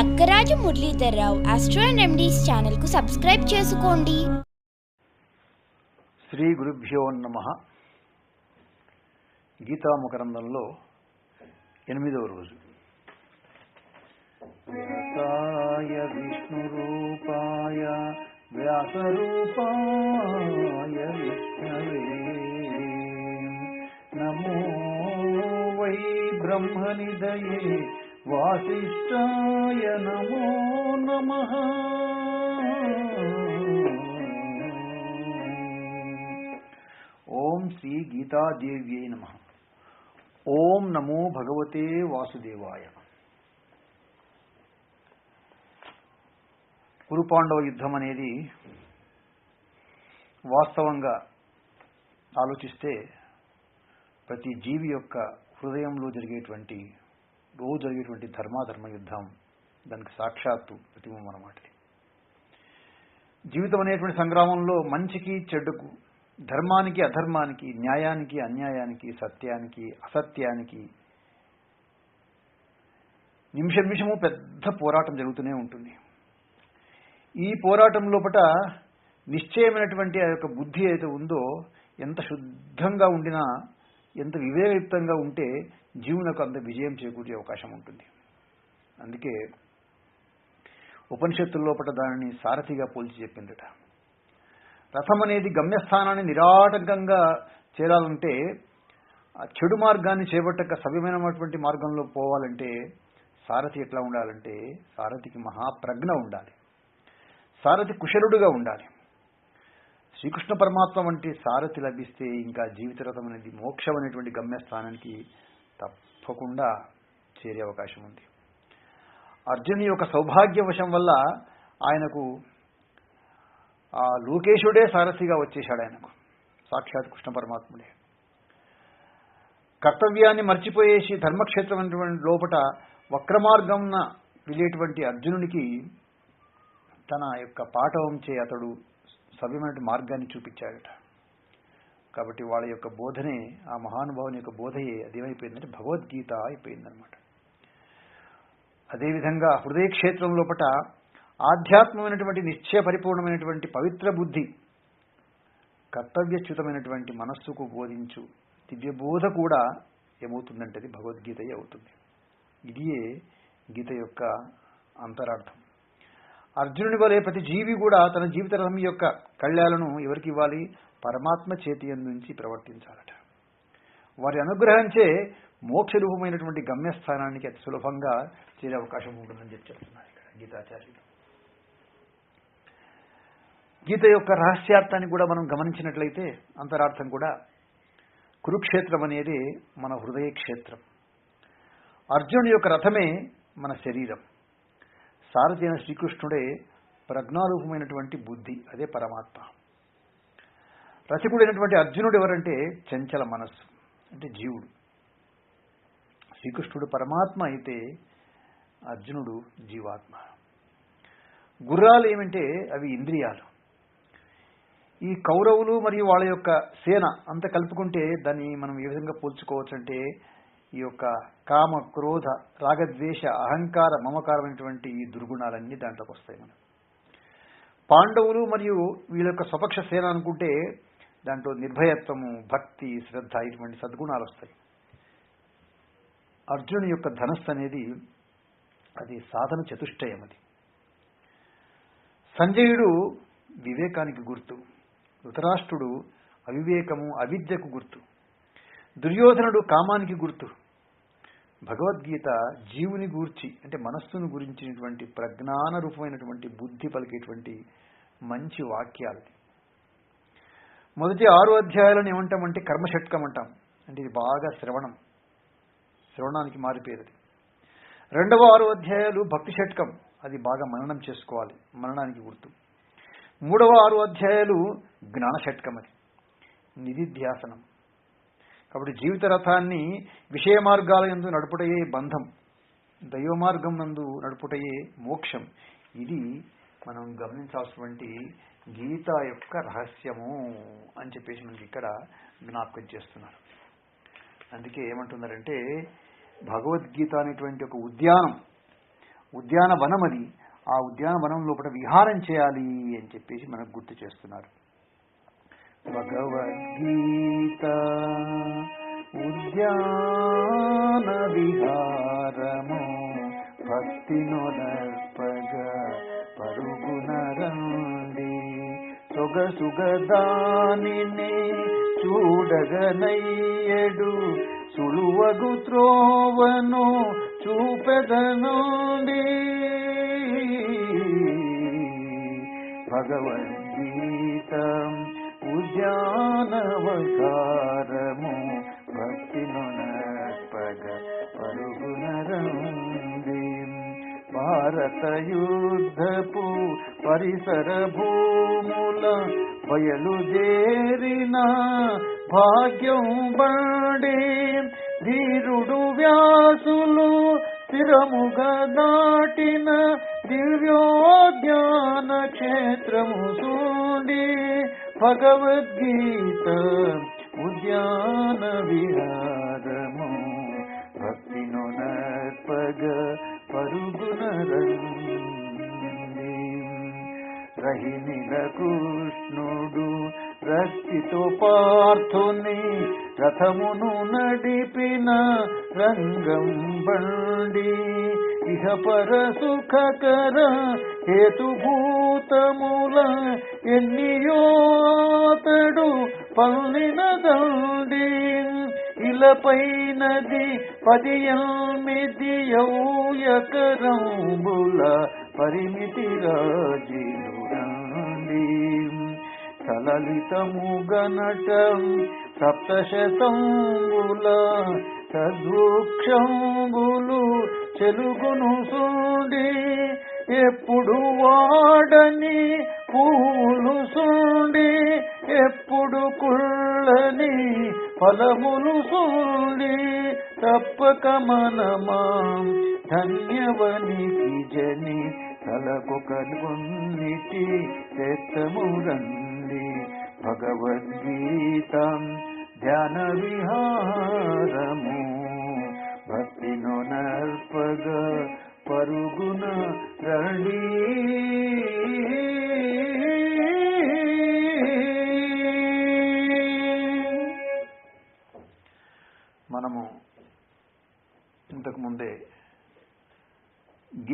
Lakkaraju Muralidhar Rao astro and remedies ఛానల్కు subscribe చేసుకోండి. శ్రీ గురుభ్యో నమ. గీతాముకరందంలో ఎనిమిదవ రోజు. వ్యాసాయ విష్ణురూపాయ వ్యాసరూపాయ విష్ణవే. నమో వై బ్రహ్మనిదయే. వాసిష్ఠాయ నమో నమ. ఓం శ్రీ గీతాదేవ్యై నమ. ఓం నమో భగవతే వాసుదేవాయ. కురుపాండవ యుద్ధం అనేది వాస్తవంగా ఆలోచిస్తే ప్రతి జీవి యొక్క హృదయంలో జరిగేటువంటి రోజు జరిగేటువంటి ధర్మాధర్మ యుద్ధం దానికి సాక్షాత్తు ప్రతిబింబం అన్నమాట జీవితం అనేటువంటి సంగ్రామంలో మంచికి చెడ్డకు ధర్మానికి అధర్మానికి న్యాయానికి అన్యాయానికి సత్యానికి అసత్యానికి నిమిష నిమిషము పెద్ద పోరాటం జరుగుతూనే ఉంటుంది. ఈ పోరాటం లోపట నిశ్చయమైనటువంటి ఆ యొక్క బుద్ధి అయితే ఉందో ఎంత శుద్ధంగా ఉండినా ఎంత వివేకయుక్తంగా ఉంటే జీవులకు అంత విజయం చేకూర్చే అవకాశం ఉంటుంది. అందుకే ఉపనిషత్తుల లోపల దానిని సారథిగా పోల్చి చెప్పిందట. రథం అనేది గమ్యస్థానాన్ని నిరాటంకంగా చేరాలంటే చెడు మార్గాన్ని చేపట్టక సవ్యమైనటువంటి మార్గంలో పోవాలంటే సారథి ఎట్లా ఉండాలంటే సారథికి మహాప్రజ్ఞ ఉండాలి. సారథి కుశలుడుగా ఉండాలి. శ్రీకృష్ణ పరమాత్మ వంటి సారథి లభిస్తే ఇంకా జీవిత రథం అనేది మోక్షం అనేటువంటి గమ్యస్థానానికి తప్పకుండా చేరే అవకాశం ఉంది. అర్జుని యొక్క సౌభాగ్యవశం వల్ల ఆయనకు ఆ లోకేశుడే సారథిగా వచ్చేశాడు ఆయనకు. సాక్షాత్ కృష్ణ పరమాత్ముడే. కర్తవ్యాన్ని మర్చిపోయేసి ధర్మక్షేత్రం అనేటువంటి లోపట వక్రమార్గంన వెళ్ళేటువంటి అర్జునునికి తన యొక్క పాఠవంచే అతడు సవ్యమైన మార్గాన్ని చూపించాడట. కాబట్టి వాళ్ళ యొక్క బోధనే ఆ మహానుభావుని యొక్క బోధయే అదేమైపోయిందంటే భగవద్గీత అయిపోయిందనమాట అదేవిధంగా హృదయ క్షేత్రం లోపట ఆధ్యాత్మమైనటువంటి నిశ్చయ పరిపూర్ణమైనటువంటి పవిత్ర బుద్ధి కర్తవ్యచ్యుతమైనటువంటి మనస్సుకు బోధించు దివ్యబోధ కూడా ఏమవుతుందంటే అది భగవద్గీతయే అవుతుంది. ఇదియే గీత యొక్క అంతరార్థం. అర్జునుని వలె ప్రతి జీవి కూడా తన జీవిత రథం యొక్క కళ్యాలను ఎవరికి ఇవ్వాలి? పరమాత్మ చేతి నుంచి ప్రవర్తించాలట. వారి అనుగ్రహించే మోక్ష రూపమైనటువంటి గమ్యస్థానానికి అతి సులభంగా చేరే అవకాశం ఉంటుందని చెప్పి చెప్తున్నారు ఇక్కడ గీతాచార్యులు. గీత యొక్క రహస్యార్థాన్ని కూడా మనం గమనించినట్లయితే అంతరార్థం కూడా కురుక్షేత్రం అనేది మన హృదయ క్షేత్రం అర్జునుడి యొక్క రథమే మన శరీరం. సారథి అయిన శ్రీకృష్ణుడే ప్రజ్ఞారూపమైనటువంటి బుద్ధి అదే పరమాత్మ. రసికుడైనటువంటి అర్జునుడు ఎవరంటే చంచల మనస్సు అంటే జీవుడు. శ్రీకృష్ణుడు పరమాత్మ అయితే అర్జునుడు జీవాత్మ. గుర్రాలు ఏమంటే అవి ఇంద్రియాలు. ఈ కౌరవులు మరియు వాళ్ళ యొక్క సేన అంత కలుపుకుంటే దాన్ని మనం ఏ విధంగా పోల్చుకోవచ్చు అంటే ఈ యొక్క కామ క్రోధ రాగద్వేష అహంకార మమకారమైనటువంటి ఈ దుర్గుణాలన్నీ దాంట్లోకి వస్తాయి మనం పాండవులు మరియు వీళ్ళ యొక్క స్వపక్ష సేన అనుకుంటే దాంట్లో నిర్భయత్వము భక్తి శ్రద్ధ ఇటువంటి సద్గుణాలు వస్తాయి. అర్జునుని యొక్క ధనస్సు అనేది అది సాధన చతుష్టయం అది. సంజయుడు వివేకానికి గుర్తు. ధృతరాష్ట్రుడు అవివేకము అవిద్యకు గుర్తు. దుర్యోధనుడు కామానికి గుర్తు. భగవద్గీత జీవుని గూర్చి అంటే మనస్సును గురించినటువంటి ప్రజ్ఞాన రూపమైనటువంటి బుద్ధి పలికేటువంటి మంచి వాక్యాలు. మొదటి ఆరు అధ్యాయాలను ఏమంటామంటే కర్మషట్కం అంటాం. అంటే ఇది బాగా శ్రవణం. శ్రవణానికి మారిపోయేది రెండవ ఆరు అధ్యాయాలు భక్తి షట్కం. అది బాగా మననం చేసుకోవాలి. మననానికి గుర్తు. మూడవ ఆరు అధ్యాయాలు జ్ఞాన షట్కం అది. నిధిధ్యాసనం కాబట్టి జీవిత రథాన్ని విషయ మార్గాల యందు నడుపుటయే బంధం. దైవ మార్గం నందు నడుపుటయే మోక్షం. ఇది మనం గమనించాల్సినటువంటి గీత యొక్క రహస్యము అని చెప్పేసి మనకి ఇక్కడ జ్ఞాపకం చేస్తున్నారు. అందుకే ఏమంటున్నారంటే భగవద్గీత అనేటువంటి ఒక ఉద్యానం ఉద్యానవనం అది. ఆ ఉద్యానవనం లోపల విహారం చేయాలి అని చెప్పేసి మనకు గుర్తు చేస్తున్నారు. భగవద్గీత ఉద్యాన విహారము భక్తి నొనర్పగ సొగసుగదానిని చూడగనయ్యడు. సులువగు త్రోవను చూపెదనుండి. భగవద్గీత ఉద్యానవకారము భక్తి నొనర్పగ పరుగునరండి భారత యుద్ధపు పరిసర భూముల బయలుదేరిన భాగ్యం బడే ధీరుడు వ్యాసులు స్థిరముగా దాటిన దివ్యోద్యాన క్షేత్రము సూడి భగవద్గీత ఉద్యాన విహారము భక్తి నొనర్పగ పరుగునరండి రహినిల కృష్ణుడు రక్తితో పార్థుని రథమును నడిపిన రంగం బండి. ఇహ పర సుఖకర హేతుభూతముల ఎన్నియోతడు పల్లిన దండి. ఇలపైనది పది ఎనిమిది యౌయకరంబుల పరిమితి రాజినురండి సలలితముగనటం సప్తశతంబుల సద్వృక్షంబులు చెలుగును సూడి ఎప్పుడు వాడని పూలు సూడి ఎప్పుడు కుళ్ళని ఫలములు సూడి తప్పక మనమా ధన్యవనికి జని తలకొక కొన్నిటి తెత్తమురండి భగవద్గీత. ధ్యాన విహార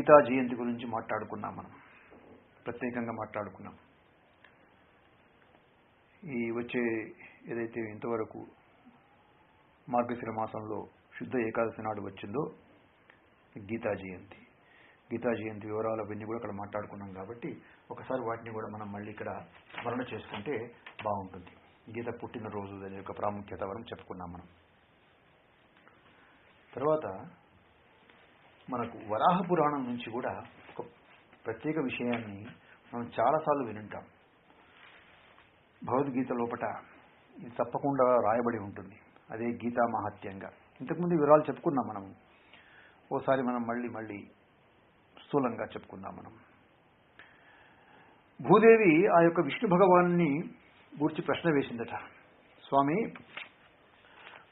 గీతా జయంతి గురించి మాట్లాడుకున్నాం మనం. ప్రత్యేకంగా మాట్లాడుకున్నాం. ఈ వచ్చే ఏదైతే ఇంతవరకు మార్గశిర మాసంలో శుద్ధ ఏకాదశి నాడు వచ్చిందో గీతా జయంతి. గీతా జయంతి వివరాలు అవన్నీ కూడా ఇక్కడ మాట్లాడుకున్నాం కాబట్టి ఒకసారి వాటిని కూడా మనం మళ్ళీ ఇక్కడ స్మరణ చేసుకుంటే బాగుంటుంది. గీత పుట్టినరోజు దాని యొక్క ప్రాముఖ్యత వరం చెప్పుకున్నాం మనం. తర్వాత మనకు వరాహ పురాణం నుంచి కూడా ఒక ప్రత్యేక విషయాన్ని మనం చాలాసార్లు వినుంటాం. భగవద్గీత లోపట ఇది తప్పకుండా రాయబడి ఉంటుంది. అదే గీతా మహత్యంగా. ఇంతకుముందు వివరాలు చెప్పుకున్నాం మనం ఓసారి మనం మళ్ళీ మళ్ళీ స్థూలంగా చెప్పుకుందాం మనం. భూదేవి ఆ యొక్క విష్ణు భగవాన్ని గూర్చి ప్రశ్న వేసిందట. స్వామి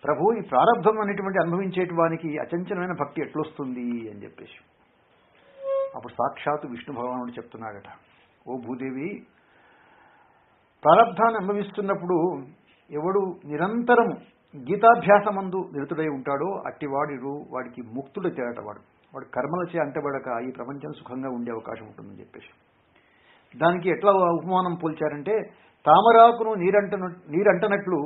ప్రభు ఈ ప్రారంభం అనేటువంటి అనుభవించేటి వానికి అచంచలమైన భక్తి ఎట్లొస్తుంది అని చెప్పేసి. అప్పుడు సాక్షాత్తు విష్ణు భగవానుడు చెప్తున్నాడట ఓ భూదేవి ప్రారంధాన్ని అనుభవిస్తున్నప్పుడు ఎవడు నిరంతరము గీతాభ్యాసమందు నిరుతుడై ఉంటాడో అట్టివాడు వాడికి ముక్తుడు తేడట వాడు. వాడు కర్మలచే అంటబడక ఈ ప్రపంచం సుఖంగా ఉండే అవకాశం ఉంటుందని చెప్పేసి. దానికి ఎట్లా ఉపమానం పోల్చారంటే తామరాకును నీరంటను నీరంటనట్లు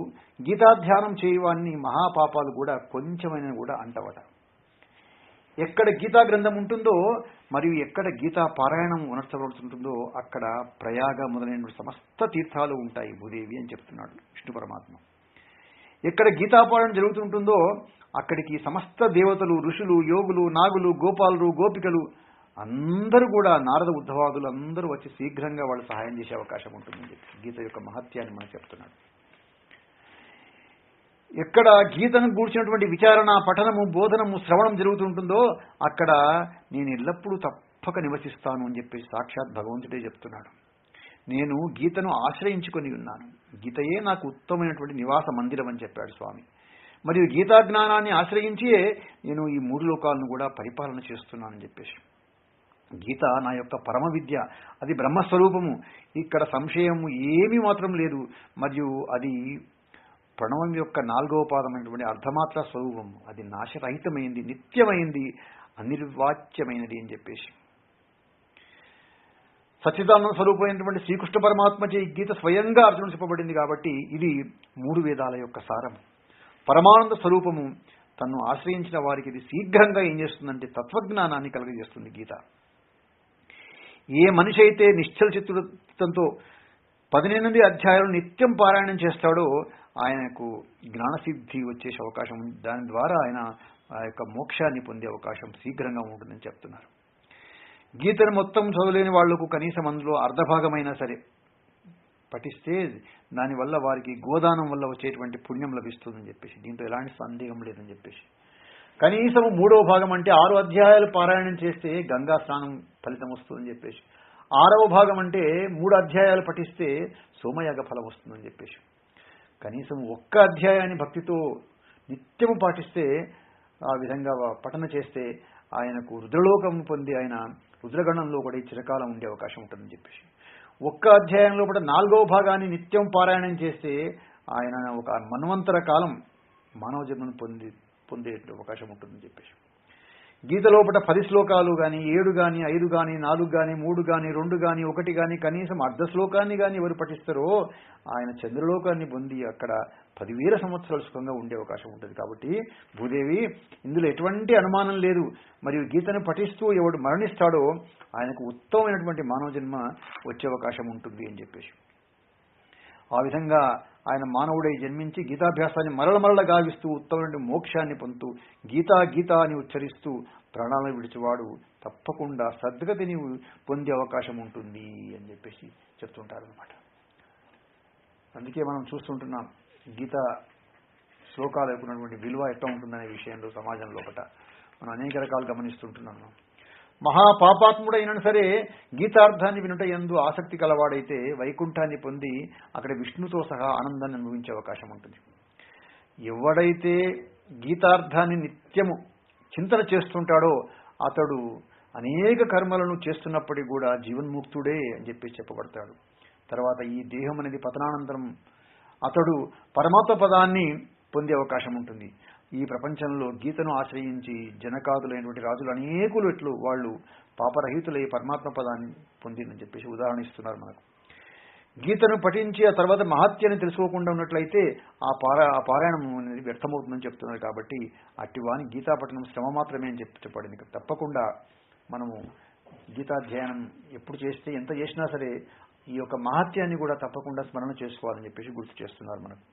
గీతాధ్యానం చేయవాన్ని మహాపాపాలు కూడా కొంచెమైన కూడా అంటవట. ఎక్కడ గీతా గ్రంథం ఉంటుందో మరియు ఎక్కడ గీతా పారాయణం ఉనర్చబడుతుంటుందో అక్కడ ప్రయాగ మొదలైన సమస్త తీర్థాలు ఉంటాయి భూదేవి అని చెప్తున్నాడు విష్ణు పరమాత్మ. ఎక్కడ గీతాపారాయణం జరుగుతుంటుందో అక్కడికి సమస్త దేవతలు ఋషులు యోగులు నాగులు గోపాలు గోపికలు అందరూ కూడా నారద ఉద్ధవాదులు అందరూ వచ్చి శీఘ్రంగా వాళ్ళు సహాయం చేసే అవకాశం ఉంటుందని చెప్పి గీత యొక్క మహత్యాన్ని మనం చెప్తున్నాడు. ఎక్కడ గీతను గూర్చినటువంటి విచారణ పఠనము బోధనము శ్రవణం జరుగుతుంటుందో అక్కడ నేను ఎల్లప్పుడూ తప్పక నివసిస్తాను అని చెప్పేసి సాక్షాత్ భగవంతుడే చెప్తున్నాడు. నేను గీతను ఆశ్రయించుకొని ఉన్నాను. గీతయే నాకు ఉత్తమమైనటువంటి నివాస మందిరం అని చెప్పాడు స్వామి. మరియు గీతా జ్ఞానాన్ని ఆశ్రయించే నేను ఈ మూడు లోకాలను కూడా పరిపాలన చేస్తున్నానని చెప్పేసి. గీత నా యొక్క పరమ విద్య. అది బ్రహ్మస్వరూపము. ఇక్కడ సంశయము ఏమీ మాత్రం లేదు. మరియు అది ప్రణవం యొక్క నాలుగవ పాదమైనటువంటి అర్ధమాత్ర స్వరూపం అది నాశరహితమైంది నిత్యమైంది అనిర్వాచ్యమైనది అని చెప్పేసి. సచ్చిదానంద స్వరూపమైనటువంటి శ్రీకృష్ణ పరమాత్మచే ఈ గీత స్వయంగా అర్జునుడు చెప్పబడింది కాబట్టి ఇది మూడు వేదాల యొక్క సారము పరమానంద స్వరూపము తను ఆశ్రయించిన వారికి ఇది శీఘ్రంగా ఏం చేస్తుందంటే తత్వజ్ఞానాన్ని కలుగజేస్తుంది గీత. ఏ మనిషి అయితే నిశ్చల చిత్తంతో పదిహేనుంది అధ్యాయాలు నిత్యం పారాయణం చేస్తాడో ఆయనకు జ్ఞానసిద్ధి వచ్చేసే అవకాశం దాని ద్వారా ఆయన ఆ యొక్క మోక్షాన్ని పొందే అవకాశం శీఘ్రంగా ఉంటుందని చెప్తున్నారు. గీతను మొత్తం చదవలేని వాళ్ళకు కనీసం అందులో అర్ధభాగమైనా సరే పఠిస్తే దానివల్ల వారికి గోదానం వల్ల వచ్చేటువంటి పుణ్యం లభిస్తుందని చెప్పేసి దీంతో ఎలాంటి సందేహం లేదని చెప్పేసి. కనీసం మూడవ భాగం అంటే ఆరు అధ్యాయాలు పారాయణం చేస్తే గంగా స్నానం ఫలితం వస్తుందని చెప్పేసి. ఆరవ భాగం అంటే మూడు అధ్యాయాలు పఠిస్తే సోమయాగ ఫలం వస్తుందని చెప్పేసి. కనీసం ఒక్క అధ్యాయాన్ని భక్తితో నిత్యము పాటిస్తే ఆ విధంగా పఠన చేస్తే ఆయనకు రుద్రలోకం పొంది ఆయన రుద్రగణంలో కూడా చిరకాలం ఉండే అవకాశం ఉంటుందని చెప్పేసి. ఒక్క అధ్యాయంలో కూడా నాలుగవ భాగాన్ని నిత్యం పారాయణం చేస్తే ఆయన ఒక మన్వంతర కాలం మానవ జన్మను పొంది పొందే అవకాశం ఉంటుందని చెప్పేసి. గీత లోపల పది శ్లోకాలు కానీ ఏడు కానీ ఐదు కానీ నాలుగు కానీ మూడు కానీ రెండు కానీ ఒకటి కానీ కనీసం అర్ధ శ్లోకాన్ని కానీ ఎవరు పఠిస్తారో ఆయన చంద్రలోకాన్ని పొంది అక్కడ పదివేల సంవత్సరాలు సుఖంగా ఉండే అవకాశం ఉంటుంది. కాబట్టి భూదేవి ఇందులో ఎటువంటి అనుమానం లేదు. మరియు గీతను పఠిస్తూ ఎవడు మరణిస్తాడో ఆయనకు ఉత్తమమైనటువంటి మానవ జన్మ వచ్చే అవకాశం ఉంటుంది అని చెప్పేసి. ఆ విధంగా ఆయన మానవుడై జన్మించి గీతాభ్యాసాన్ని మరల మరల గావిస్తూ ఉత్తమైన మోక్షాన్ని పొందుతూ గీతా గీతా అని ఉచ్చరిస్తూ ప్రాణాలను విడిచివాడు. తప్పకుండా సద్గతిని పొందే అవకాశం ఉంటుంది అని చెప్పేసి చెప్తుంటారనమాట అందుకే మనం చూస్తుంటున్నాం గీత శ్లోకాలు ఉన్నటువంటి విలువ ఎట్లా ఉంటుందనే విషయంలో సమాజం లోపల మనం అనేక రకాలు గమనిస్తుంటున్నాం. మహాపాపాత్ముడైనా సరే గీతార్థాన్ని వినుట ఎందు ఆసక్తి కలవాడైతే వైకుంఠాన్ని పొంది అక్కడ విష్ణుతో సహా ఆనందాన్ని అనుభవించే అవకాశం ఉంటుంది. ఎవడైతే గీతార్థాన్ని నిత్యము చింతన చేస్తుంటాడో అతడు అనేక కర్మలను చేస్తున్నప్పటికీ కూడా జీవన్ముక్తుడే అని చెప్పి చెప్పబడతాడు. తర్వాత ఈ దేహం అనేది పతనానంతరం అతడు పరమాత్మ పదాన్ని పొందే అవకాశం ఉంటుంది. ఈ ప్రపంచంలో గీతను ఆశ్రయించి జనకాదులైనటువంటి రాజులు అనేకులు ఎట్లు వాళ్ళు పాపరహితులై పరమాత్మ పదాన్ని పొందిందని చెప్పేసి ఉదాహరణ ఇస్తున్నారు మనకు. గీతను పఠించి ఆ తర్వాత మహత్యాన్ని తెలుసుకోకుండా ఉన్నట్లయితే ఆ పారా ఆ పారాయణం అనేది వ్యర్థమవుతుందని చెప్తున్నారు కాబట్టి అట్టివాని గీతా పఠనం శ్రమ మాత్రమే అని చెప్పి చెప్పబడింది. తప్పకుండా మనము గీతాధ్యయనం ఎప్పుడు చేస్తే ఎంత చేసినా సరే ఈ యొక్క మహత్యాన్ని కూడా తప్పకుండా స్మరణ చేసుకోవాలని చెప్పేసి గుర్తు చేస్తున్నారు మనకు.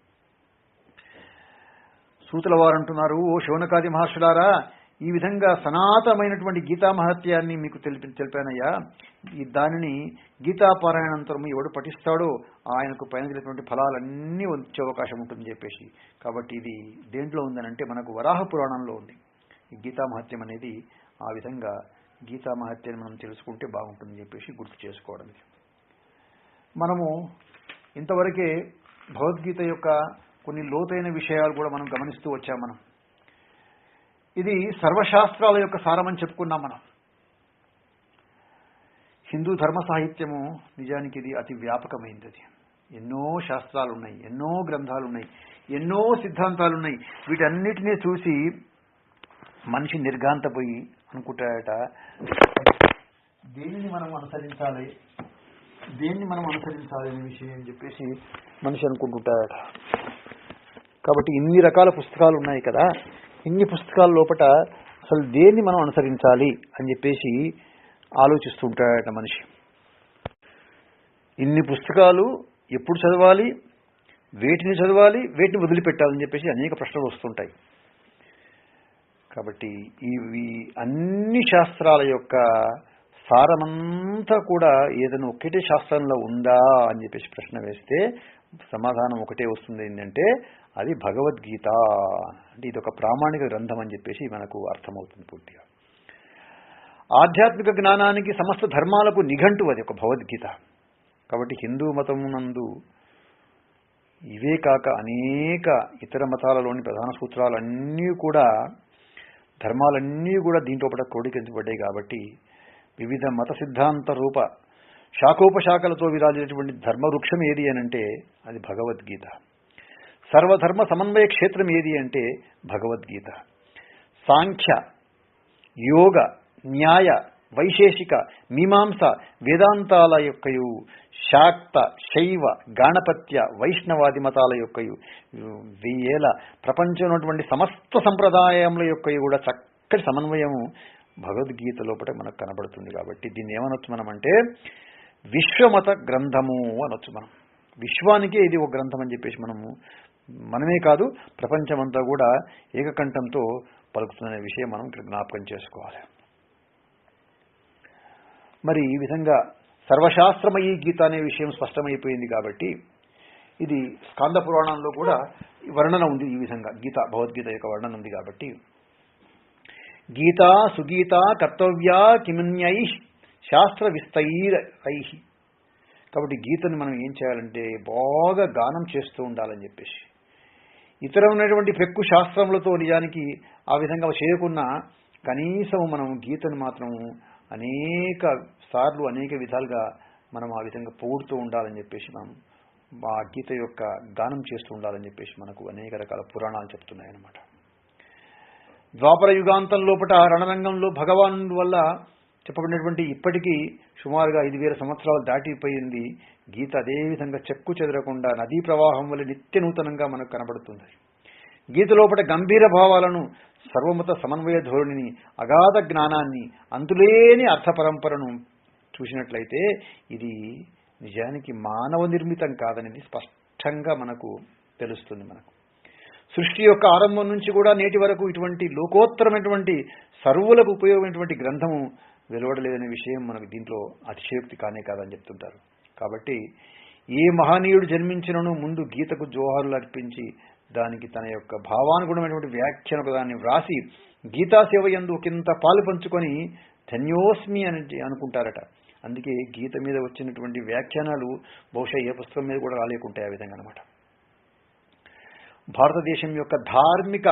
సూతుల వారు అంటున్నారు ఓ శౌనకాది మహర్షులారా ఈ విధంగా సనాతనమైనటువంటి గీతా మహత్యాన్ని మీకు తెలిపి తెలిపానయ్యా. ఈ దానిని గీతాపారాయణంతరము ఎవడు పఠిస్తాడో ఆయనకు పైన ఫలాలన్నీ వచ్చే అవకాశం ఉంటుందని చెప్పేసి. కాబట్టి ఇది దేంట్లో ఉందనంటే మనకు వరాహ పురాణంలో ఉంది. గీతామహత్యం గీతా మహత్యం అనేది ఆ విధంగా గీతా మహత్యాన్ని మనం తెలుసుకుంటే బాగుంటుందని చెప్పేసి గుర్తు చేసుకోవడం. మనము ఇంతవరకే భగవద్గీత యొక్క కొన్ని లోతైన విషయాలు కూడా మనం గమనిస్తూ వచ్చాం మనం. ఇది సర్వశాస్త్రాల యొక్క సారమని చెప్పుకున్నాం మనం. హిందూ ధర్మ సాహిత్యము నిజానికి ఇది అతి వ్యాపకమైనది అది. ఎన్నో శాస్త్రాలు ఉన్నాయి ఎన్నో గ్రంథాలు ఉన్నాయి ఎన్నో సిద్ధాంతాలు ఉన్నాయి వీటన్నిటినీ చూసి మనిషి నిర్గాంతపోయి అనుకుంటాడట దేనిని మనం అనుసరించాలి? దేన్ని మనం అనుసరించాలి? అనే విషయం అని చెప్పేసి మనిషి అనుకుంటుంటాడట. కాబట్టి ఇన్ని రకాల పుస్తకాలు ఉన్నాయి కదా ఇన్ని పుస్తకాల లోపల అసలు దేన్ని మనం అనుసరించాలి అని చెప్పేసి ఆలోచిస్తుంటాడట మనిషి. ఇన్ని పుస్తకాలు ఎప్పుడు చదవాలి వేటిని చదవాలి వేటిని వదిలిపెట్టాలని చెప్పేసి అనేక ప్రశ్నలు వస్తుంటాయి. కాబట్టి ఇవి అన్ని శాస్త్రాల యొక్క సారమంతా కూడా ఏదైనా ఒకటే శాస్త్రంలో ఉందా అని చెప్పేసి ప్రశ్న వేస్తే సమాధానం ఒకటే వస్తుంది ఏంటంటే అది భగవద్గీత. అంటే ఇది ఒక ప్రామాణిక గ్రంథం అని చెప్పేసి మనకు అర్థమవుతుంది పూర్తిగా. ఆధ్యాత్మిక జ్ఞానానికి సమస్త ధర్మాలకు నిఘంటు అది ఒక భగవద్గీత. కాబట్టి హిందూ మతమునందు ఇవే కాక అనేక ఇతర మతాలలోని ప్రధాన సూత్రాలన్నీ కూడా ధర్మాలన్నీ కూడా దీంట్లో పట క్రోడీకరించబడ్డాయి కాబట్టి వివిధ మత సిద్ధాంత రూప శాఖోపశాఖలతో విరాజినటువంటి ధర్మవృక్షం ఏది అనంటే అది భగవద్గీత. సర్వధర్మ సమన్వయ క్షేత్రం ఏది అంటే భగవద్గీత. సాంఖ్య యోగ న్యాయ వైశేషిక మీమాంస వేదాంతాల యొక్కయు శాక్త శైవ గాణపత్య వైష్ణవాది మతాల యొక్కయు వెయ్యేల ప్రపంచంలో ఉన్నటువంటి సమస్త సంప్రదాయముల యొక్కయు కూడా చక్కటి సమన్వయము భగవద్గీత లోపల మనకు కనబడుతుంది కాబట్టి దీన్ని ఏమనొచ్చు మనం అంటే విశ్వమత గ్రంథము అనొచ్చు మనం. విశ్వానికే ఇది ఒక గ్రంథం అని చెప్పేసి మనము మనమే కాదు ప్రపంచమంతా కూడా ఏకకంఠంతో పలుకుతున్న విషయం మనం ఇక్కడ జ్ఞాపకం చేసుకోవాలి. మరి ఈ విధంగా సర్వశాస్త్రమయీ గీత అనే విషయం స్పష్టమైపోయింది కాబట్టి ఇది స్కాంద పురాణంలో కూడా వర్ణన ఉంది ఈ విధంగా. గీత భగవద్గీత యొక్క వర్ణన ఉంది కాబట్టి. గీత సుగీత కర్తవ్యా కిమన్యై శాస్త్ర విస్తైరై కాబట్టి గీతను మనం ఏం చేయాలంటే బాగా గానం చేస్తూ ఉండాలని చెప్పేసి ఇతరమైనటువంటి పెక్కు శాస్త్రములతో నిజానికి ఆ విధంగా చేయకున్న కనీసం మనం గీతను మాత్రం అనేక సార్లు అనేక విధాలుగా మనం ఆ విధంగా పొగుడుతూ ఉండాలని చెప్పేసి మనం ఆ గీత యొక్క గానం చేస్తూ ఉండాలని చెప్పేసి మనకు అనేక రకాల పురాణాలు చెప్తున్నాయి అన్నమాట ద్వాపర యుగాంతం లోపల రణరంగంలో భగవాన్ వల్ల చెప్పబడినటువంటి ఇప్పటికీ సుమారుగా ఐదు వేల సంవత్సరాలు దాటిపోయింది గీత అదేవిధంగా చెక్కు చెదరకుండా నదీ ప్రవాహం వల్ల నిత్య నూతనంగా మనకు కనబడుతుంది. గీత లోపల గంభీర భావాలను సర్వమత సమన్వయ ధోరణిని అగాధ జ్ఞానాన్ని అంతులేని అర్థ పరంపరను చూసినట్లయితే ఇది నిజానికి మానవ నిర్మితం కాదనేది స్పష్టంగా మనకు తెలుస్తుంది మనకు. సృష్టి యొక్క ఆరంభం నుంచి కూడా నేటి వరకు ఇటువంటి లోకోత్తరమైనటువంటి సర్వులకు ఉపయోగమైనటువంటి గ్రంథము వెలువడలేదనే విషయం మనకు దీంట్లో అతిశయోక్తి కానే కాదని చెప్తుంటారు. కాబట్టి ఏ మహనీయుడు జన్మించినను ముందు గీతకు జోహారులు అర్పించి దానికి తన యొక్క భావానుగుణమైనటువంటి వ్యాఖ్యాన దాన్ని వ్రాసి గీతాసేవ ఎందు కింత పాలు పంచుకొని ధన్యోస్మి అని అనుకుంటారట. అందుకే గీత మీద వచ్చినటువంటి వ్యాఖ్యానాలు బహుశా ఏ పుస్తకం మీద కూడా రాలేకుంటాయి ఆ విధంగా అనమాట భారతదేశం యొక్క ధార్మిక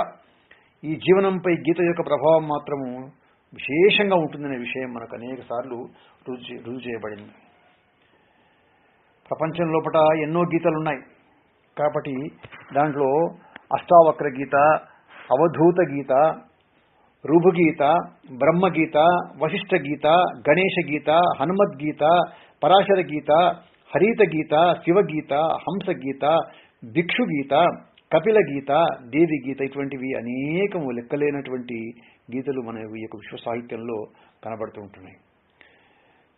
ఈ జీవనంపై గీత యొక్క ప్రభావం మాత్రము విశేషంగా ఉంటుందనే విషయం మనకు అనేక సార్లు రుజు రుజువు చేయబడింది. ప్రపంచం లోపల ఎన్నో గీతలు ఉన్నాయి కాబట్టి దాంట్లో అష్టావక్ర గీత అవధూత గీత రుభుగీత బ్రహ్మగీత వశిష్ఠ గీత గణేష గీత హనుమద్గీత పరాశర గీత హరిత గీత శివగీత హంసగీత భిక్షుగీత కపిల గీత దేవి గీత ఇటువంటివి అనేకము లెక్కలేనటువంటి గీతలు మన ఈ యొక్క విశ్వ సాహిత్యంలో కనబడుతూ ఉంటున్నాయి.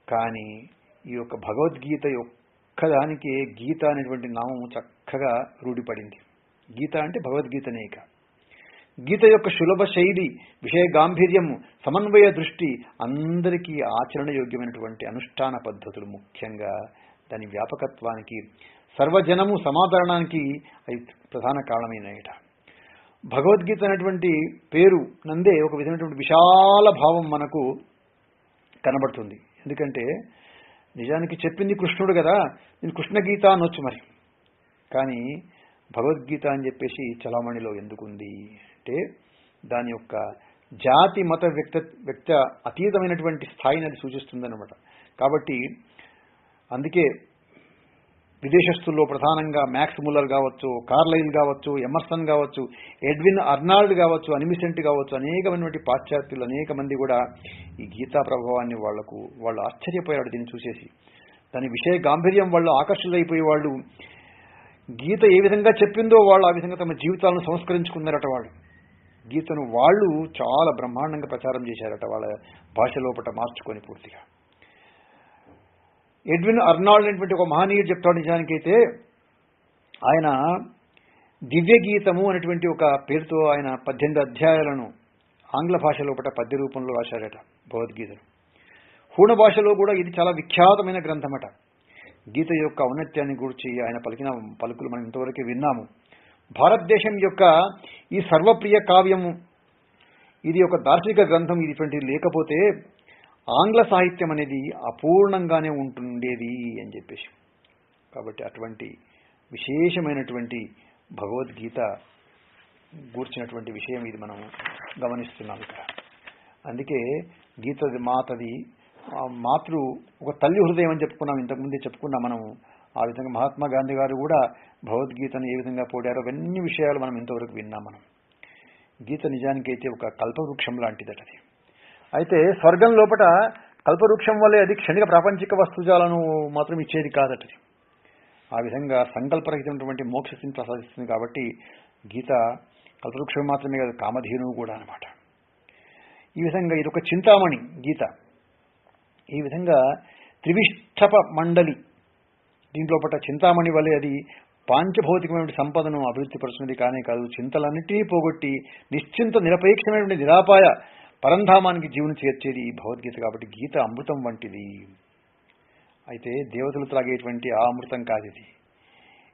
కానీ ఈ యొక్క భగవద్గీత యొక్క ఒక్కదానికి గీత అనేటువంటి నామం చక్కగా రూఢిపడింది. గీత అంటే భగవద్గీతనే ఇక. గీత యొక్క సులభ శైలి విషయ గాంభీర్యం సమన్వయ దృష్టి అందరికీ ఆచరణ యోగ్యమైనటువంటి అనుష్ఠాన పద్ధతులు ముఖ్యంగా దాని వ్యాపకత్వానికి సర్వజనము సమాధానానికి అవి ప్రధాన కారణమైనట భగవద్గీత అనేటువంటి పేరు నందే ఒక విధమైనటువంటి విశాల భావం మనకు కనబడుతుంది. ఎందుకంటే నిజానికి చెప్పింది కృష్ణుడు కదా. నేను కృష్ణ గీత అనొచ్చు మరి. కానీ భగవద్గీత అని చెప్పేసి చలామణిలో ఎందుకుంది అంటే దాని యొక్క జాతి మత వ్యక్త వ్యక్త అతీతమైనటువంటి స్థాయిని అది సూచిస్తుంది అనమాట కాబట్టి అందుకే విదేశస్తుల్లో ప్రధానంగా మ్యాక్స్ ముల్లర్ కావచ్చు కార్లైల్ కావచ్చు ఎమర్సన్ కావచ్చు ఎడ్విన్ అర్నాల్డ్ కావచ్చు అనిమిసెంట్ కావచ్చు అనేకమైనటువంటి పాశ్చాత్యులు అనేక మంది కూడా ఈ గీతా ప్రభావాన్ని వాళ్ళకు వాళ్ళు ఆశ్చర్యపోయాడు దీన్ని చూసేసి. దాని విషయ గాంభీర్యం వాళ్ళు ఆకర్షితులైపోయి వాళ్ళు గీత ఏ విధంగా చెప్పిందో వాళ్ళు ఆ విధంగా తమ జీవితాలను సంస్కరించుకున్నారట వాళ్ళు. గీతను వాళ్ళు చాలా బ్రహ్మాండంగా ప్రచారం చేశారట వాళ్ళ భాషలోపట మార్చుకొని పూర్తిగా. ఎడ్విన్ అర్నాల్డ్ అనేటువంటి ఒక మహనీయుడు చెప్తాడు నిజానికైతే. ఆయన దివ్య గీతము అనేటువంటి ఒక పేరుతో ఆయన పద్దెనిమిది అధ్యాయాలను ఆంగ్ల భాషలో ఒకట పద్య రూపంలో రాశారట భగవద్గీతను హూణ భాషలో కూడా ఇది చాలా విఖ్యాతమైన గ్రంథమట. గీత యొక్క ఔన్నత్యాన్ని గురించి ఆయన పలికిన పలుకులు మనం ఇంతవరకు విన్నాము. భారతదేశం యొక్క ఈ సర్వప్రియ కావ్యము ఇది ఒక దార్శనిక గ్రంథం ఇది లేకపోతే ఆంగ్ల సాహిత్యం అనేది అపూర్ణంగానే ఉంటుండేది అని చెప్పేసి. కాబట్టి అటువంటి విశేషమైనటువంటి భగవద్గీత గూర్చినటువంటి విషయం ఇది మనం గమనిస్తున్నాం ఇక్కడ. అందుకే గీత మాతది మాతృ ఒక తల్లి హృదయం అని చెప్పుకున్నాం ఇంతకుముందే చెప్పుకున్నాం మనం. ఆ విధంగా మహాత్మా గాంధీ గారు కూడా భగవద్గీతను ఏ విధంగా పోడారో అవన్నీ విషయాలు మనం ఇంతవరకు విన్నాం మనం. గీత నిజానికైతే ఒక కల్పవృక్షం లాంటిదట అది అయితే స్వర్గం లోపట కల్పవృక్షం వల్లే అది క్షణిక ప్రాపంచిక వస్తుజాలను మాత్రం ఇచ్చేది కాదటది ఆ విధంగా సంకల్పరహితమైనటువంటి మోక్షస్థితిని ప్రసాదిస్తుంది కాబట్టి గీత కల్పవృక్షం మాత్రమే కాదు కామధేనువు కూడా అనమాట ఈ విధంగా ఇది ఒక చింతామణి గీత. ఈ విధంగా త్రివిష్టప మండలి దీంట్లో పట్ట చింతామణి వలె అది పాంచభౌతికమైన సంపదను అభివృద్ధి పరుచున్నది కానే కాదు చింతలన్నిటినీ పోగొట్టి నిశ్చింత నిరపేక్షమైనటువంటి నిరాపాయ పరంధామానికి జీవుని చేర్చేది ఈ భగవద్గీత కాబట్టి గీత అమృతం వంటిది. అయితే దేవతలు త్రాగేటువంటి ఆ అమృతం కాదు ఇది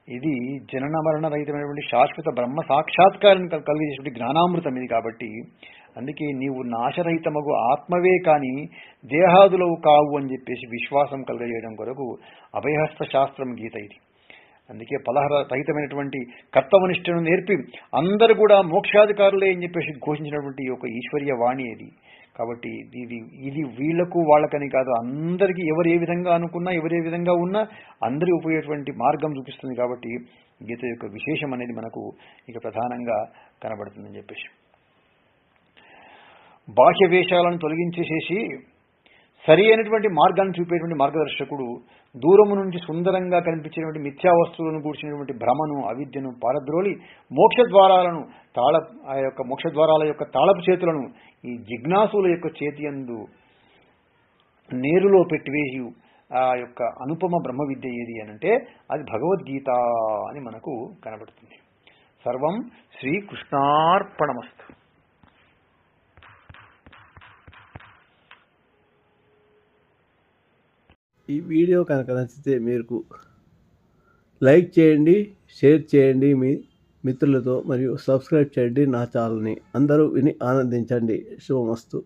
ఇది జనన మరణ రహితమైనటువంటి శాశ్వత బ్రహ్మ సాక్షాత్కారం కల్- జ్ఞానామృతం ఇది కాబట్టి అందుకే నీవు నాశరహితమగు ఆత్మవే కాని దేహాదులవు కావు అని చెప్పేసి విశ్వాసం కలగజేయడం కొరకు అభయహస్త శాస్త్రం గీత ఇది. అందుకే పలహర రహితమైనటువంటి కర్తవనిష్టను నేర్పి అందరూ కూడా మోక్షాధికారులే అని చెప్పేసి ఘోషించినటువంటి ఒక ఈశ్వర్య వాణి ఇది కాబట్టి ఇది ఇది వీళ్ళకు వాళ్ళకని కాదు అందరికీ ఎవరు ఏ విధంగా అనుకున్నా ఎవరు ఏ విధంగా ఉన్నా అందరి ఉపయోగటువంటి మార్గం చూపిస్తుంది కాబట్టి గీత యొక్క విశేషం అనేది మనకు ఇక ప్రధానంగా కనబడుతుందని చెప్పేసి. బాహ్య వేషాలను తొలగించేసేసి సరి అయినటువంటి మార్గాన్ని చూపేటువంటి మార్గదర్శకుడు దూరము నుంచి సుందరంగా కనిపించేటువంటి మిథ్యా వస్తువులను కూర్చున్నటువంటి భ్రమను అవిద్యను పారద్రోలి మోక్ష ద్వారాలను తాళ ఆ యొక్క మోక్ష ద్వారాల యొక్క తాళపు చేతులను ఈ జిజ్ఞాసుల యొక్క చేతి అందు నేరులో పెట్టివేసి ఆ యొక్క అనుపమ బ్రహ్మ విద్య ఏది అని అంటే అది భగవద్గీత అని మనకు కనబడుతుంది. సర్వం శ్రీకృష్ణార్పణమస్తు ఈ వీడియో కనుక నచ్చితే మీకు లైక్ చేయండి షేర్ చేయండి మీ మిత్రులతో మరియు సబ్స్క్రైబ్ చేయండి నా ఛానల్ని. అందరూ విని ఆనందించండి. శుభమస్తు.